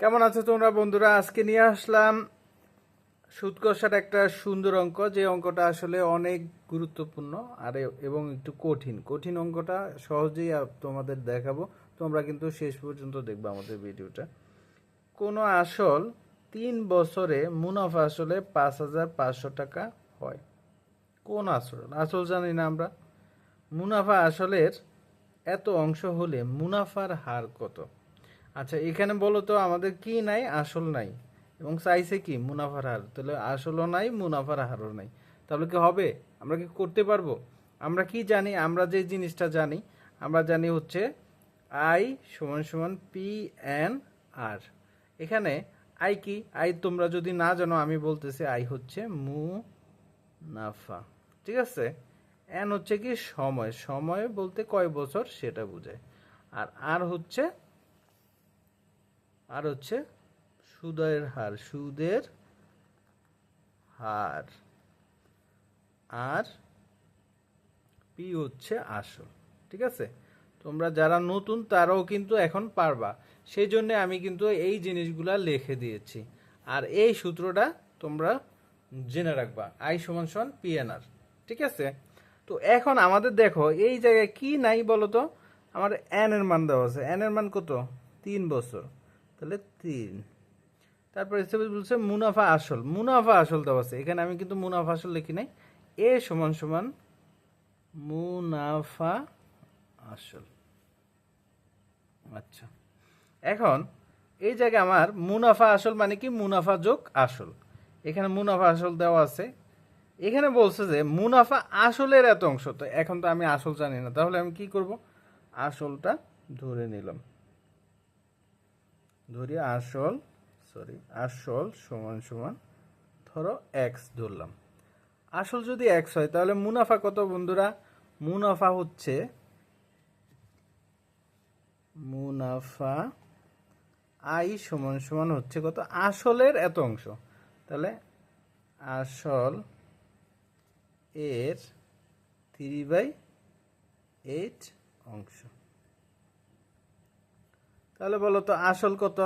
কেমন আছো তোমরা বন্ধুরা? আজকে নিয়ে আসলাম সুদ কষার একটা সুন্দর অঙ্ক, যে অঙ্কটা আসলে অনেক গুরুত্বপূর্ণ আর এবং একটু কঠিন। কঠিন অঙ্কটা সহজেই তোমাদের দেখাবো। তোমরা কিন্তু শেষ পর্যন্ত দেখবে আমাদের ভিডিওটা। কোনো আসল তিন বছরে মুনাফা আসলে পাঁচ হাজার পাঁচশো টাকা হয়। কোন আসল? আসল জানি না আমরা। মুনাফা আসলের এত অংশ হলে মুনাফার হার কত? আচ্ছা এখানে বলো তো আমাদের কি নাই, আসল নাই। এবং চাইছে কি? মুনাফার হার। তাহলে আসলও নাই, মুনাফার হারও নাই। তাহলে কি হবে? আমরা কি করতে পারব? আমরা কি জানি? আমরা যে জিনিসটা জানি, আমরা জানি হচ্ছে আই সমান সমান পি এন আর এখানে আই কি? আই তোমরা যদি না জানো, আমি বলতেছি আই হচ্ছে মুনাফা। ঠিক আছে? এন হচ্ছে কি? সময়। সময় বলতে কয় বছর? সেটা বোঝায়। আর আর হচ্ছে আর হচ্ছে সুদের হার সুদের হার। আর পি হচ্ছে আসল, ঠিক আছে? তোমরা যারা নতুন, তারাও কিন্তু এখন পারবা। সেই জন্য আমি কিন্তু এই জিনিসগুলা লিখে দিয়েছি। আর এই সূত্রটা তোমরা জেনে রাখবা। আই সমান সমান পিএনআর ঠিক আছে? তো এখন আমাদের দেখো, এই জায়গায় কি নাই বলো তো আমার এন এর মান দেওয়া আছে। এন এর মান কত? তিন বছর। তাহলে তিন। তারপরে হিসেবে বলছে মুনাফা আসল। মুনাফা আসল দেওয়া আছে। এখানে আমি কিন্তু মুনাফা আসল লিখি নাই। এ সমান সমান মুনাফা আসল। আচ্ছা। এখন এই জায়গায় আমার মুনাফা আসল মানে কি? মুনাফা যোগ আসল। এখানে মুনাফা আসল দেওয়া আছে। এখানে বলছে যে মুনাফা আসলের এত অংশ। তো এখন তো আমি আসল জানি না। তাহলে আমি কি করব? আসলটা ধরে নিলাম। ধরি আসল সরি আসল সমান সমান ধরো এক্স ধরলাম। আসল যদি এক্স হয়, তাহলে মুনাফা কত বন্ধুরা? মুনাফা হচ্ছে, মুনাফা আই সমান সমান হচ্ছে কত? আসলের এত অংশ। তাহলে আসল এর থ্রি বাই এইট অংশ। তাহলে বলো তো, আসল কত?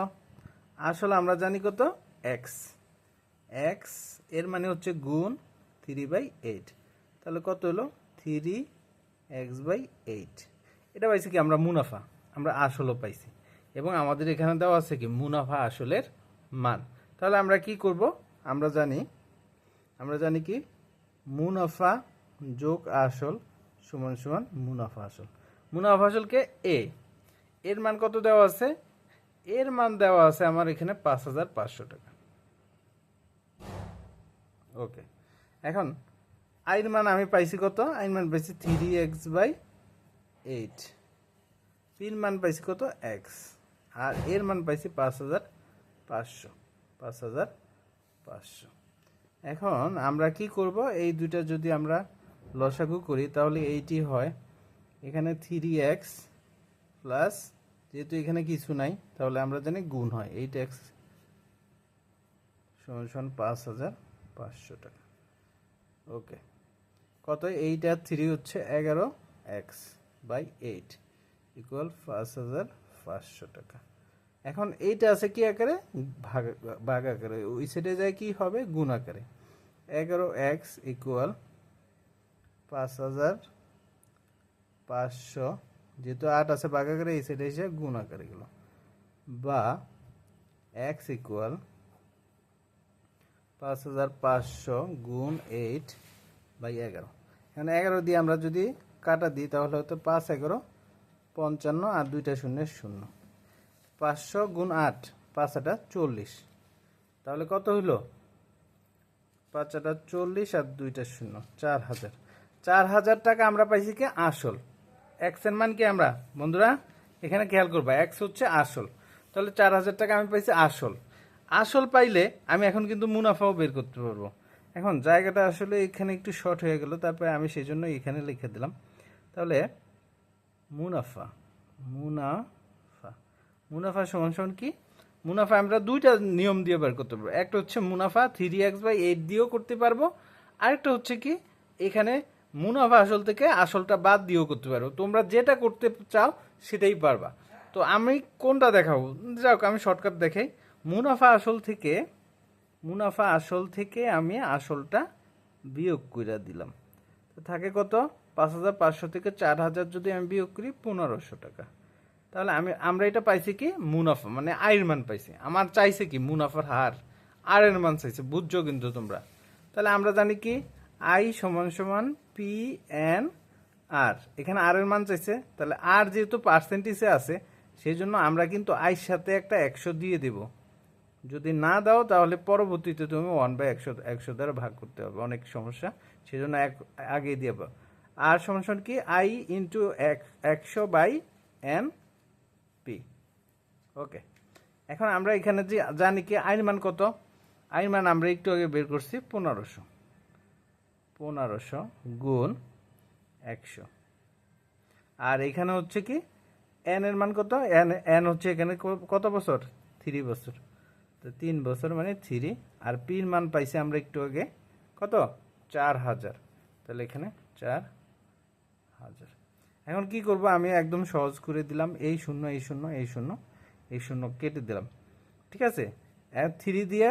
আসল আমরা জানি কত? এক্স এক্সের মানে হচ্ছে গুণ থ্রি বাই এইট তাহলে কত হলো? থ্রি এক্স বাই এইট এটা পাইছি কি? আমরা মুনাফা, আমরা আসলও পাইছি। এবং আমাদের এখানে দেওয়া আছে কি? মুনাফা আসলের মান। তাহলে আমরা কি করব? আমরা জানি আমরা জানি কি? মুনাফা যোগ আসল সমান সমান মুনাফা আসল। মুনাফা আসলকে এ এর মান কত দেওয়া আছে? এর মান দেওয়া আছে আমার এখানে পাঁচ হাজার পাঁচশো টাকা। ওকে। এখন আইন মান আমি পাইছি কত? আইন মান পাইছি three X by eight. P N মান পাইছি কত? এক্স। আর এর মান পাইছি পাঁচ হাজার পাঁচশো। পাঁচ হাজার পাঁচশো। এখন আমরা কি করব? এই দুইটা যদি আমরা লসাগু করি, তাহলে এইটি হয় এখানে থ্রি এক্স প্লাস যেহেতু এখানে কিছু নাই, তাহলে আমরা জানি গুণ হয় এইট এক্স সমান সমান পাঁচ হাজার পাঁচশো টাকা। ওকে, কত? এইট থ্রি হচ্ছে এগারো এক্স বাই এইট ইকুয়াল পাঁচ হাজার পাঁচশো টাকা। এখন এইটা আছে কি আকারে? ভাগ ভাগ আকারে। ওই সাইডে যায় কি হবে? গুণ আকারে। এগারো এক্স ইকুয়াল পাঁচ হাজার পাঁচশো যেহেতু আট আছে ভাগ আকারে, এই সাইডে এসে গুণ আকারে গেল। বা এক্স ইকুয়াল পাঁচ হাজার পাঁচশো গুণ এইট বাই এগারো। এখানে এগারো দিয়ে আমরা যদি কাটা দিই, তাহলে হয়তো পাঁচ এগারো, পঞ্চান্ন আর দুইটা শূন্য শূন্য। পাঁচশো গুণ আট, পাঁচ আটা চল্লিশ। তাহলে কত হইল? পাঁচ আটা চল্লিশ আর দুইটা শূন্য, চার হাজার। চার হাজার টাকা আমরা পাইছি কি? আসল। এক্সের মান কি আমরা? বন্ধুরা, এখানে খেয়াল করবা এক্স হচ্ছে আসল। তাহলে চার হাজার টাকা আমি পাইছি আসল। আসল পাইলে আমি এখন কিন্তু মুনাফাও বের করতে পারব। এখন জায়গাটা আসলে এখানে একটু শর্ট হয়ে গেল, তারপরে আমি সেই জন্য এখানে লিখে দিলাম। তাহলে মুনাফা মুনাফা মুনাফা সমান সমান কি? মুনাফা আমরা দুইটা নিয়ম দিয়ে বের করতে পারব। একটা হচ্ছে মুনাফা থ্রি এক্স বাই এইট দিয়েও করতে পারব। আরেকটা হচ্ছে কি? এখানে মুনাফা আসল থেকে আসলটা বাদ দিয়েও করতে পারো। তোমরা যেটা করতে চাও সেটাই পারবা। তো আমি কোনটা দেখাবো? যাক, আমি শর্টকাট দেখাই। মুনাফা আসল থেকে, মুনাফা আসল থেকে আমি আসলটা বিয়োগ করে দিলাম। থাকে কত? পাঁচ হাজার পাঁচশো থেকে চার হাজার যদি আমি বিয়োগ করি, পনেরোশো টাকা। তাহলে আমি, আমরা এটা পাইছি কি? মুনাফা মানে আয়ের মান পাইছি। আমার চাইছে কি মুনাফার হার? আর এর মান চাইছে, বুঝছ কিন্তু তোমরা? তাহলে আমরা জানি কি? আই সমান সমান পি এন আর। এখানে আর এর মান চাইছে। তাহলে আর যেহেতু পার্সেন্টেজে আছে সেই জন্য আমরা কিন্তু আইর সাথে একটা একশো দিয়ে দেব। যদি না দাও, তাহলে পরবর্তীতে তুমি ওয়ান বাই একশো একশো দ্বারা ভাগ করতে হবে অনেক সমস্যা। সেই জন্য এক, আগে দিয়ে পাবো। আর সমান সমান কি? আই ইন্টু একশো বাই এন পি। ওকে। এখন আমরা এখানে যে জানি কি আইন মান কত? আইন মান আমরা একটু আগে বের করছি, পনেরোশো। পনেরোশো গুণ একশো। আর এখানে হচ্ছে কি এন এর মান কত? এন এন হচ্ছে এখানে কত বছর? থ্রি বছর। তো তিন বছর মানে থ্রি আর পির মান পাইছি আমরা একটু আগে কত? চার হাজার। তাহলে এখানে চার হাজার। এখন কি করব? আমি একদম সহজ করে দিলাম। এই শূন্য এই শূন্য এই শূন্য এই শূন্য কেটে দিলাম। ঠিক আছে? থ্রি দিয়ে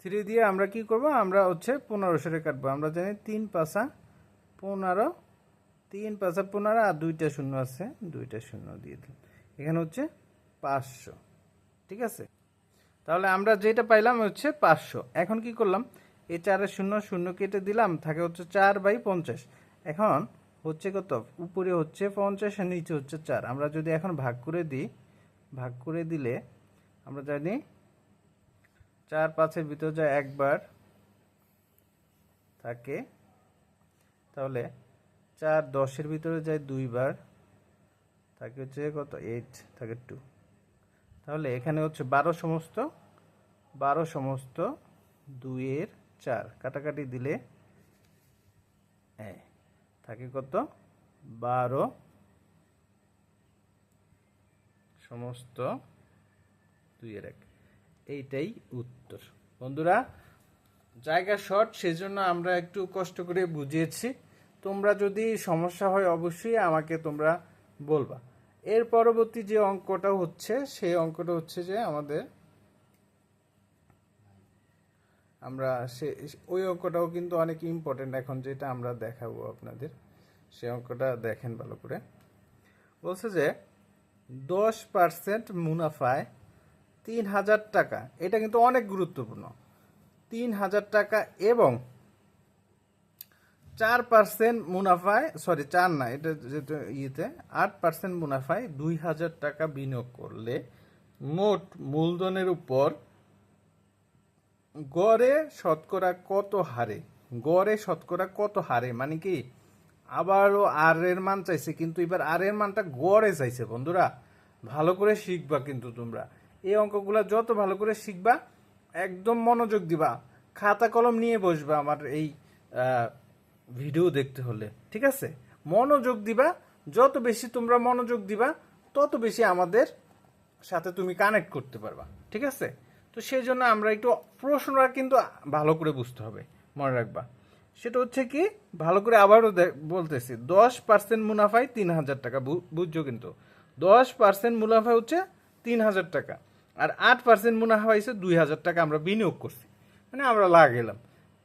থ্রি দিয়ে আমরা কি করব? আমরা হচ্ছে পনেরোশো কাটবো। আমরা জানি তিন পাশা পনেরো, তিন পাশা পনেরো আর দুইটা শূন্য আছে। দুইটা শূন্য দিয়ে দিলাম এখানে হচ্ছে পাঁচশো। ঠিক আছে? তাহলে আমরা যেটা পাইলাম হচ্ছে পাঁচশো। এখন কি করলাম? এই চারের শূন্য শূন্য কেটে দিলাম, থাকে হচ্ছে চার বাই পঞ্চাশ। এখন হচ্ছে কত? উপরে হচ্ছে পঞ্চাশ আর নিচে হচ্ছে চার। আমরা যদি এখন ভাগ করে দিই, ভাগ করে দিলে আমরা জানি চার পাঁচের ভিতর যায় একবার থাকে, তাহলে চার দশের ভিতরে যায় দুইবার থাকে হচ্ছে কত? এইট থাকে টু তাহলে এখানে হচ্ছে বারো সমস্ত বারো সমস্ত দুইয়ের চার। কাটাকাটি দিলে হ্যাঁ থাকে কত? বারো সমস্ত দুইয়ের এক। এইটাই উত্তর। বন্ধুরা, জায়গা শর্ট সেজন্য আমরা একটু কষ্ট করে বুঝিয়েছি। তোমরা যদি সমস্যা হয়, অবশ্যই আমাকে তোমরা বলবা। এর পরবর্তী যে অঙ্কটা হচ্ছে, সেই অঙ্কটা হচ্ছে যে আমাদের আমরা সে, ওই অঙ্কটাও কিন্তু অনেক ইম্পর্টেন্ট এখন যেটা আমরা দেখাবো আপনাদের। সে অঙ্কটা দেখেন ভালো করে। বলছে যে দশ পার্সেন্ট মুনাফায় তিন হাজার টাকা। এটা কিন্তু অনেক গুরুত্বপূর্ণ। তিন হাজার টাকা এবং চার পার্সেন্ট মুনাফায় সরি চার না, এটা যেটা ইয়েতে, আট পার্সেন্ট মুনাফায় দুই হাজার টাকা বিনিয়োগ করলে মোট মূলধনের উপর গড়ে শতকরা কত হারে? গড়ে শতকরা কত হারে? মানে কি, আবারও আর এর মান চাইছে, কিন্তু এবার আর এর মানটা গড়ে চাইছে, বন্ধুরা। ভালো করে শিখবা কিন্তু তোমরা। এই অঙ্কগুলা যত ভালো করে শিখবা, একদম মনোযোগ দিবা, খাতা কলম নিয়ে বসবা আমার এই ভিডিও দেখতে হলে, ঠিক আছে? মনোযোগ দিবা, যত বেশি তোমরা মনোযোগ দিবা, তত বেশি আমাদের সাথে তুমি কানেক্ট করতে পারবা, ঠিক আছে? তো সেই জন্য আমরা একটু প্রশ্নটা কিন্তু ভালো করে বুঝতে হবে, মনে রাখবা। সেটা হচ্ছে কি, ভালো করে আবারও বলতেছি, দশ পার্সেন্ট মুনাফায় তিন হাজার টাকা বুঝছ কিন্তু? দশ পার্সেন্ট মুনাফা হচ্ছে তিন হাজার টাকা। আর আট পার্সেন্ট মুনাফা হয়েছে দুই হাজার টাকা আমরা বিনিয়োগ করছি। মানে আমরা লাগাইলাম।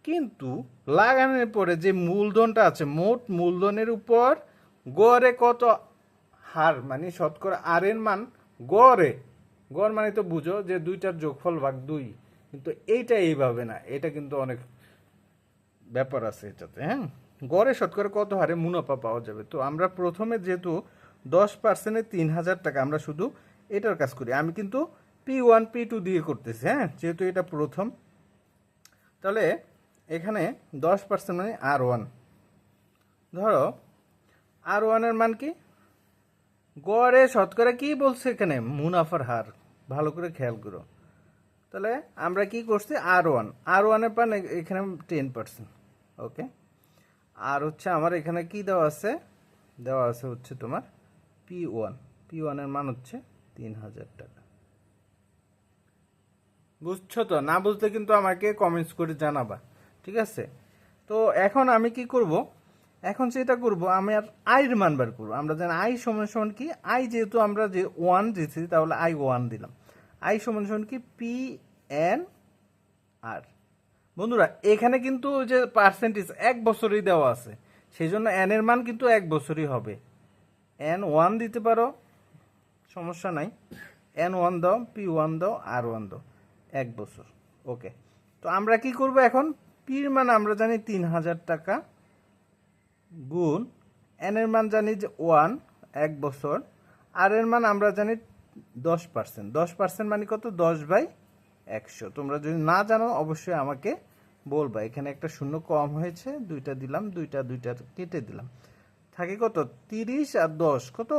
কিন্তু লাগানোর পরে যে মূলধনটা আছে, মোট মূলধনের উপর গড়ে কত হার? মানে শতকরা আর এর মান গড়ে। গড় মানে তো বুঝো যে দুইটার যোগফল ভাগ দুই। কিন্তু এইটা এইভাবে না। এটা কিন্তু অনেক ব্যাপার আছে এটাতে হ্যাঁ? গড়ে শতকরা কত হারে মুনাফা পাওয়া যাবে? তো আমরা প্রথমে যেহেতু দশ পার্সেন্টে তিন হাজার টাকা আমরা শুধু এটার কাজ করি। আমি কিন্তু পি ওয়ান পি টু দিয়ে করতেছি হ্যাঁ? যেহেতু এটা প্রথম, তাহলে এখানে দশ পার্সেন্ট মানে আর ওয়ান ধরো আর ওয়ানের মান কি? গড়ে শতকরা কি বলছে এখানে? মুনাফার হার। ভালো করে খেয়াল করো। তাহলে আমরা কি করছি? আর ওয়ান আর ওয়ানের পান এখানে টেন পার্সেন্ট ওকে? আর হচ্ছে আমার এখানে কি দেওয়া আছে? দেওয়া আছে হচ্ছে তোমার পি ওয়ান পি ওয়ানের মান হচ্ছে তিন হাজার টাকা। বুঝছ তো? না বুঝলে কিন্তু আমাকে কমেন্টস করে জানাবা, ঠিক আছে? তো এখন আমি কি করব? এখন সেটা করব, আমি আর আইয়ের মান বার করব। আমরা জানি আই সমান সমান কি? আই যেহেতু আমরা যে ওয়ান দিচ্ছি তাহলে আই ওয়ান দিলাম। আই সমান সমান কি? পি এন আর বন্ধুরা, এখানে কিন্তু যে পার্সেন্টেজ এক বছরই দেওয়া আছে। সেই জন্য এন এর মান কিন্তু এক বছরই হবে। এন ওয়ান দিতে পারো, সমস্যা নাই। এন ওয়ান দাও পি ওয়ান দাও আর ওয়ান দাও। এক বছর। ওকে তো আমরা কি করব এখন? পির মান আমরা জানি তিন হাজার টাকা গুণ এন এর মান জানি যে ওয়ান এক বছর। আর এর মান আমরা জানি দশ পার্সেন্ট দশ পার্সেন্ট মানে কত? দশ বাই একশো। তোমরা যদি না জানো, অবশ্যই আমাকে বলবা। এখানে একটা শূন্য কম হয়েছে, দুইটা দিলাম, দুইটা দুইটা কেটে দিলাম। থাকে কত? তিরিশ আর দশ, কত?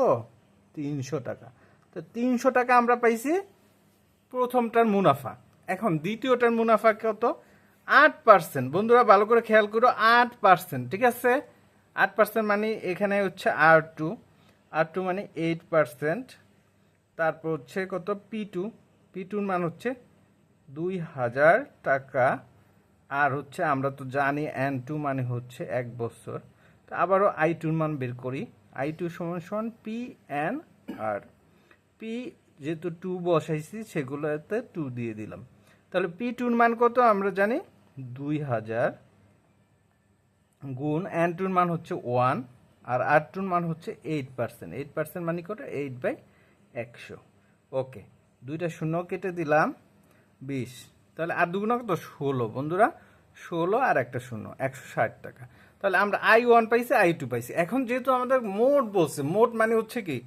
তিনশো টাকা। তো তিনশো টাকা আমরা পাইছি প্রথমটার মুনাফা। এখন দ্বিতীয়টার মুনাফা কত? আট পার্সেন্ট বন্ধুরা, ভালো করে খেয়াল করো, আট পার্সেন্ট ঠিক আছে? আট পার্সেন্ট মানে এখানে হচ্ছে আর টু। আর টু মানে এইট পার্সেন্ট তারপর হচ্ছে কত? P two. পি টুর মান হচ্ছে দুই হাজার টাকা। আর হচ্ছে আমরা তো জানি এন টু মানে হচ্ছে এক বছর। তো আবারও আই টুর মান বের করি। আই টু সমান সমান পি এন আর। পি যেহেতু টু বসাইছি, সেগুলোতে টু দিয়ে দিলাম। তাহলে পি টুর মান কত? আমরা জানি দুই হাজার গুণ এন টুর মান হচ্ছে ওয়ান আর আর টুর মান হচ্ছে এইট পার্সেন্ট এইট পার্সেন্ট মানে কত? এইট বাই একশো। ওকে দুইটা শূন্য কেটে দিলাম, বিশ। তাহলে আর দুগুণ কত? ষোলো। বন্ধুরা, ষোলো আর একটা শূন্য, একশো ষাট টাকা। তাহলে আমরা আই ওয়ান পাইছি আই টু পাইছি। এখন যেহেতু আমাদের মোট বলছে, মোট মানে হচ্ছে কি?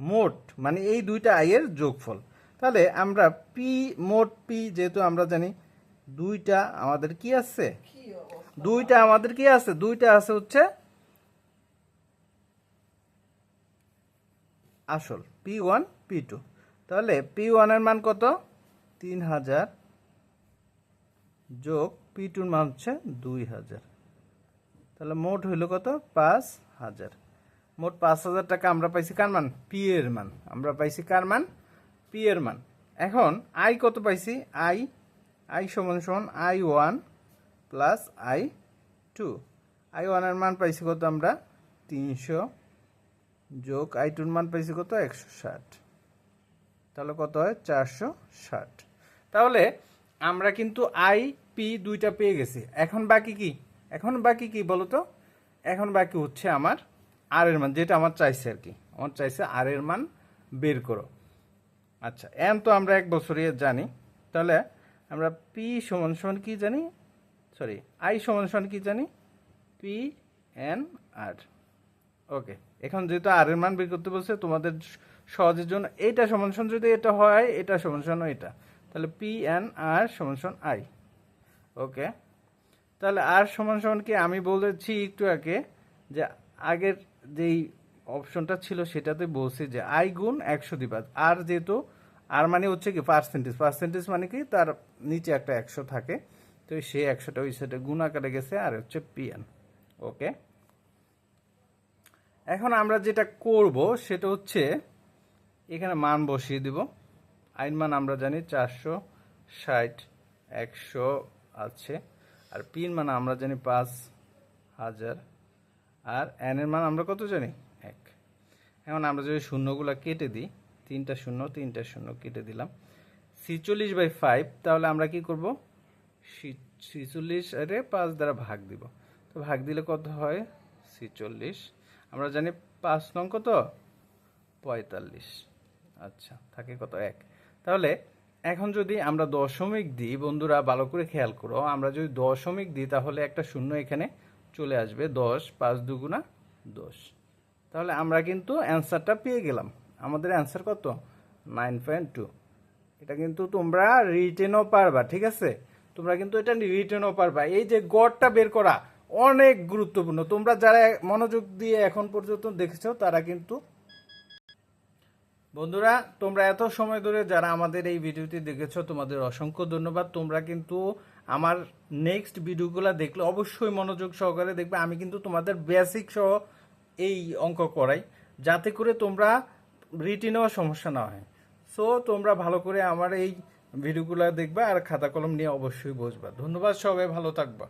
মোট মানে এই দুইটা আয়ের যোগফল। তাহলে আমরা পি মোট পি যেহেতু আমরা জানি দুইটা আমাদের কি আছে? দুইটা আমাদের কি আছে? দুইটা আছে হচ্ছে আসল পি ওয়ান পি টু তাহলে পি ওয়ানের মান কত? তিন হাজার যোগ পি টুর মান হচ্ছে দুই হাজার তাহলে মোট হইল কত? পাঁচ হাজার মোট পাঁচ হাজার টাকা আমরা পাইছি কার মান? পি এর মান। আমরা পাইছি কার মান? পি এর মান। এখন আই কত পাইছি? আই আই সমান সমান I one plus I two I ওয়ানের মান পাইছি কত আমরা? তিনশো যোগ আই টুর মান পাইছি কত? একশো ষাট। তাহলে কত হয়? চারশো ষাট। তাহলে আমরা কিন্তু আই পি দুইটা পেয়ে গেছি। এখন বাকি কি? এখন বাকি কি বলো তো এখন বাকি হচ্ছে আমার আর এর মান, যেটা আমার চাইছে আর কি। আমার চাইছে আর এর মান বের করো। আচ্ছা এন তো আমরা এক বছরই জানি। তাহলে আমরা পি সমান সমান কী জানি? সরি আই সমান সমান কী জানি? পি এন আর ওকে এখন যেহেতু আর এর মান বের করতে বলছে, তোমাদের সহজের জন্য এইটা সমান সমান যদি এটা হয়, এটা সমান সমান এটা। তাহলে পি এন আর সমান সমান আই ওকে তাহলে আর সমান সমান কি? আমি বলেছি একটু আগে যে আগের যেই অপশনটা ছিল সেটাতে বলছি যে আই গুণ একশো দিবা আর যেহেতু, আর মানে হচ্ছে কি পার্সেন্টেজ পার্সেন্টেজ মানে কি তার নিচে একটা একশো থাকে। তো সেই একশোটা ওই সেটা গুণ আকারে গেছে, আর হচ্ছে পিএন ওকে? এখন আমরা যেটা করব সেটা হচ্ছে এখানে মান বসিয়ে দিব। আইন মান আমরা জানি চারশো ষাট, একশো আছে। আর পিন মান আমরা জানি পাঁচ হাজার। আর এন এর মান আমরা কত জানি? এখন আমরা যদি শূন্যগুলো কেটে দিই, তিনটা শূন্য তিনটা শূন্য কেটে দিলাম। ছিচল্লিশ বাই ফাইভ তাহলে আমরা কি করব? ছিচল্লিশ আরে পাঁচ দ্বারা ভাগ দিব। তো ভাগ দিলে কত হয়? ছিচল্লিশ। আমরা জানি পাঁচ নং কত? পঁয়তাল্লিশ। আচ্ছা থাকে কত? এক। তাহলে এখন যদি আমরা দশমিক দিই, বন্ধুরা, ভালো করে খেয়াল করো, আমরা যদি দশমিক দিই, তাহলে একটা শূন্য এখানে চলে আসবে, দশ, পাঁচ দুগুণা দশ। তাহলে আমরা কিন্তু অ্যান্সারটা পেয়ে গেলাম। আমাদের অ্যান্সার কত? নাইন পয়েন্ট টু এটা কিন্তু তোমরা রিটেনও পারবা, ঠিক আছে? তোমরা কিন্তু এটা রিটেনও পারবা। এই যে গড়টা বের করা অনেক গুরুত্বপূর্ণ। তোমরা যারা মনোযোগ দিয়ে এখন পর্যন্ত দেখেছ, তারা কিন্তু বন্ধুরা, তোমরা এত সময় ধরে যারা আমাদের এই ভিডিওটি দেখেছ, তোমাদের অসংখ্য ধন্যবাদ। তোমরা কিন্তু আমার নেক্সট ভিডিওগুলো দেখলে অবশ্যই মনোযোগ সহকারে দেখবে। আমি কিন্তু তোমাদের বেসিক সহ এই অঙ্ক করাই, যাতে করে তোমরা রিটিনেও সমস্যা না হয়। সো তোমরা ভালো করে আমার এই ভিডিওগুলো দেখবা আর খাতা কলম নিয়ে অবশ্যই বসবা। ধন্যবাদ সবাই, ভালো থাকবা।